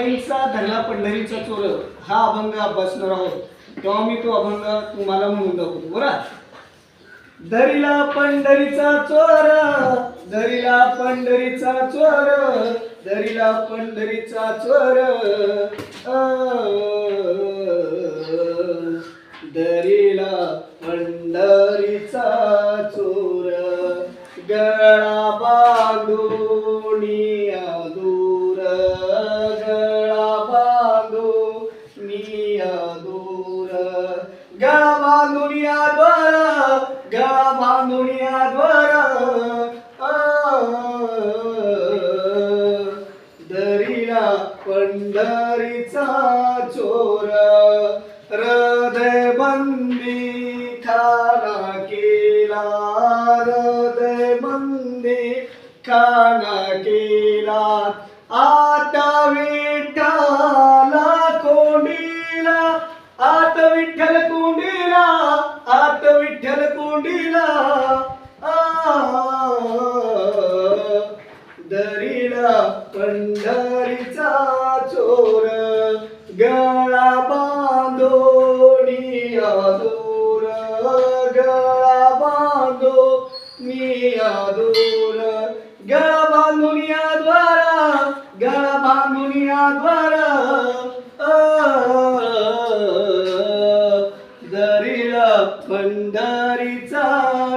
पैसा धरला पंढरीचा चोर हा अभंग अभ्यासणार आहोत. तेव्हा मी तो अभंग तुम्हाला म्हणून दाखवतो. बरं? दरीला पंढरीचा चोर धरीला पंढरीचा चोर दरीला पंढरीचा चोर अ, दरीला पंढरीचा चोर गळा बांधूनी गळा बांधून द्वार गळा बांधून द्वार. दरीला पंढरीचा चोर हृदय बंदी खाना केला. हृदय बंदी खाना केला. आत विठ्ठल कोंडीला आत विठ्ठल कोंडीला. आ, दरीला पंढरीचा चोर गळा बांधोनी दूर गळा बांधो मी दूर गळा बांधून द्वारा गळा बांधून द्वारा.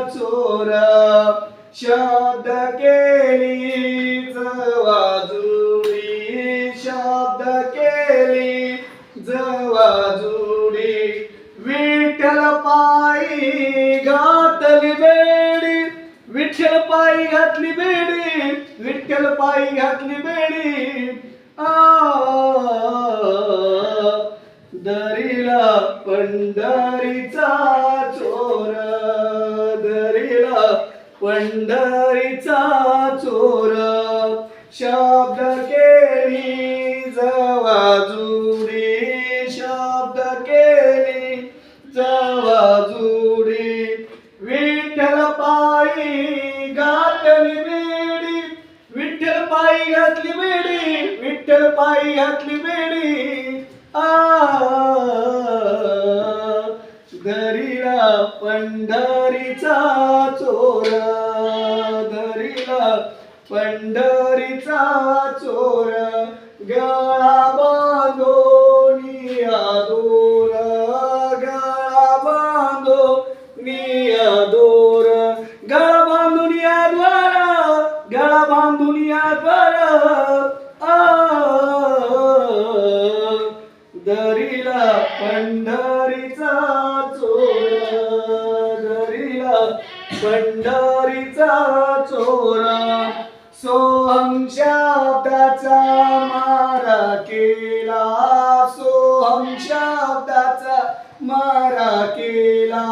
चोर. शब्द केली जवाजुडी शब्द केली जवाजुडी विठ्ठल पायी घातली बेडी. विठ्ठल पायी घातली बेडी. विठ्ठल पायी घातली बेडी. आ. दरीला पंढरीचा पंढरीचा चोर शब्द केली जवाजुडी शब्द केली जवाजुडी विठ्ठल पायी घातली बेडी विठ्ठल पायी घातली बेडी विठ्ठल पायी घातली बेडी आ घरीला पंढरीचा पंढरीचा चोर गळा बांधोनी दोर गळा बांधो दूर. गळा बांधून द्वार गळा बांधून द्वार. दरीला पंढर पंढरीचा चोरा सोहम शब्दाचा मारा केला. सोहम शब्दाचा मारा केला.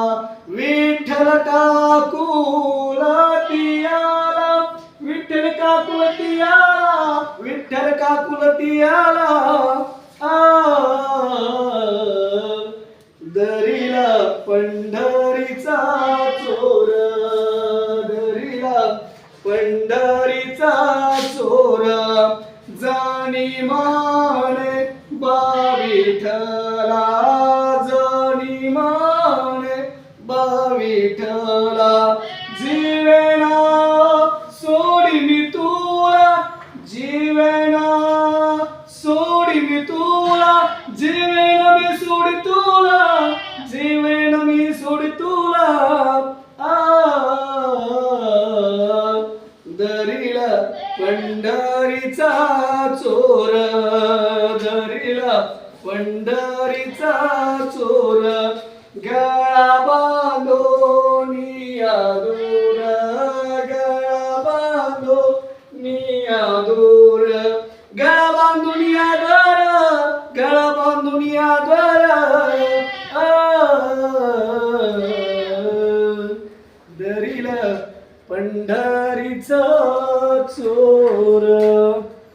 विठ्ठल काकुलतियाला विठ्ठल काकुलती विठ्ठल काकुलती आला आ दरीला पंढर माने बाविठला जनी माने बाविठला जीवेना मी तुला जीवेना मी तुला जीवेन मी सोडी तुला जीवेन मी सोडी तुला. चोर गळा